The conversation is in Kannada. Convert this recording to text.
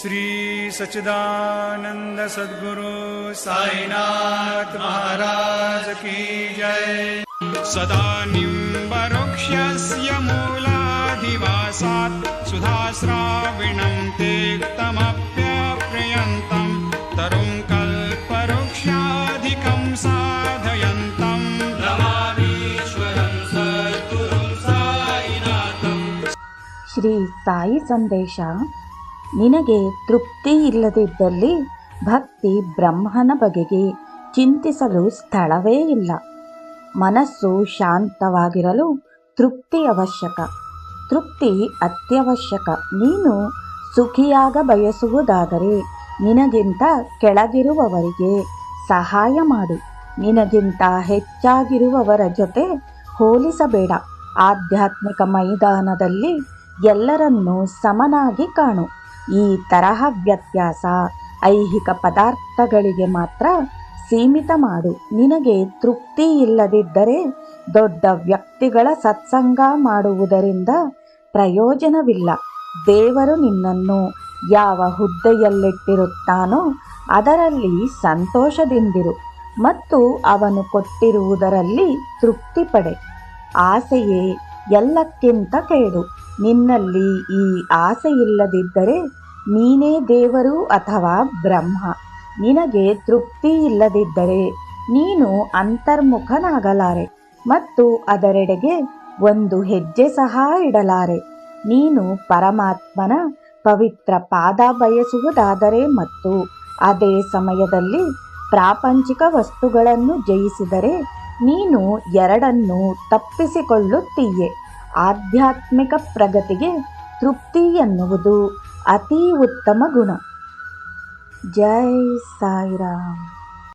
श्रीसच्चिदानन्द सद्गुरु महाराज की जय। सदा निम्बरुक्षस्य मूलाधिवासात् सुधा श्रविणम् ते तमप्यप्रयन्तम् तरुम् कल्पवृक्षाधिकम् साधयन्तम् श्री साई सन्देशा ನಿನಗೆ ತೃಪ್ತಿ ಇಲ್ಲದಿದ್ದಲ್ಲಿ ಭಕ್ತಿ ಬ್ರಹ್ಮನ ಬಗೆಗೆ ಚಿಂತಿಸಲು ಸ್ಥಳವೇ ಇಲ್ಲ. ಮನಸ್ಸು ಶಾಂತವಾಗಿರಲು ತೃಪ್ತಿ ಅವಶ್ಯಕ. ತೃಪ್ತಿ ಅತ್ಯವಶ್ಯಕ. ನೀನು ಸುಖಿಯಾಗ ಬಯಸುವುದಾದರೆ ನಿನಗಿಂತ ಕೆಳಗಿರುವವರಿಗೆ ಸಹಾಯ ಮಾಡು. ನಿನಗಿಂತ ಹೆಚ್ಚಾಗಿರುವವರ ಜೊತೆ ಹೋಲಿಸಬೇಡ. ಆಧ್ಯಾತ್ಮಿಕ ಮೈದಾನದಲ್ಲಿ ಎಲ್ಲರನ್ನೂ ಸಮನಾಗಿ ಕಾಣು. ಈ ತರಹ ವ್ಯತ್ಯಾಸ ಐಹಿಕ ಪದಾರ್ಥಗಳಿಗೆ ಮಾತ್ರ ಸೀಮಿತ ಮಾಡು. ನಿನಗೆ ತೃಪ್ತಿ ಇಲ್ಲದಿದ್ದರೆ ದೊಡ್ಡ ವ್ಯಕ್ತಿಗಳ ಸತ್ಸಂಗ ಮಾಡುವುದರಿಂದ ಪ್ರಯೋಜನವಿಲ್ಲ. ದೇವರು ನಿನ್ನನ್ನು ಯಾವ ಹುದ್ದೆಯಲ್ಲಿಟ್ಟಿರುತ್ತಾನೋ ಅದರಲ್ಲಿ ಸಂತೋಷದಿಂದಿರು ಮತ್ತು ಅವನು ಕೊಟ್ಟಿರುವುದರಲ್ಲಿ ತೃಪ್ತಿ ಪಡೆ ಆಸೆಯೇ ಎಲ್ಲಕ್ಕಿಂತ ಕೇಡು. ನಿನ್ನಲ್ಲಿ ಈ ಆಸೆ ಇಲ್ಲದಿದ್ದರೆ ನೀನೇ ದೇವರು ಅಥವಾ ಬ್ರಹ್ಮ. ನಿನಗೆ ತೃಪ್ತಿ ಇಲ್ಲದಿದ್ದರೆ ನೀನು ಅಂತರ್ಮುಖನಾಗಲಾರೆ ಮತ್ತು ಅದರೆಡೆಗೆ ಒಂದು ಹೆಜ್ಜೆ ಸಹ ಇಡಲಾರೆ. ನೀನು ಪರಮಾತ್ಮನ ಪವಿತ್ರ ಪಾದ ಬಯಸುವುದಾದರೆ ಮತ್ತು ಅದೇ ಸಮಯದಲ್ಲಿ ಪ್ರಾಪಂಚಿಕ ವಸ್ತುಗಳನ್ನು ಜಯಿಸಿದರೆ ನೀನು ಎರಡನ್ನು ತಪ್ಪಿಸಿಕೊಳ್ಳುತ್ತೀಯೆ. ಆಧ್ಯಾತ್ಮಿಕ ಪ್ರಗತಿಗೆ ತೃಪ್ತಿ ಎನ್ನುವುದು अति उत्तम गुण. जय साईराम.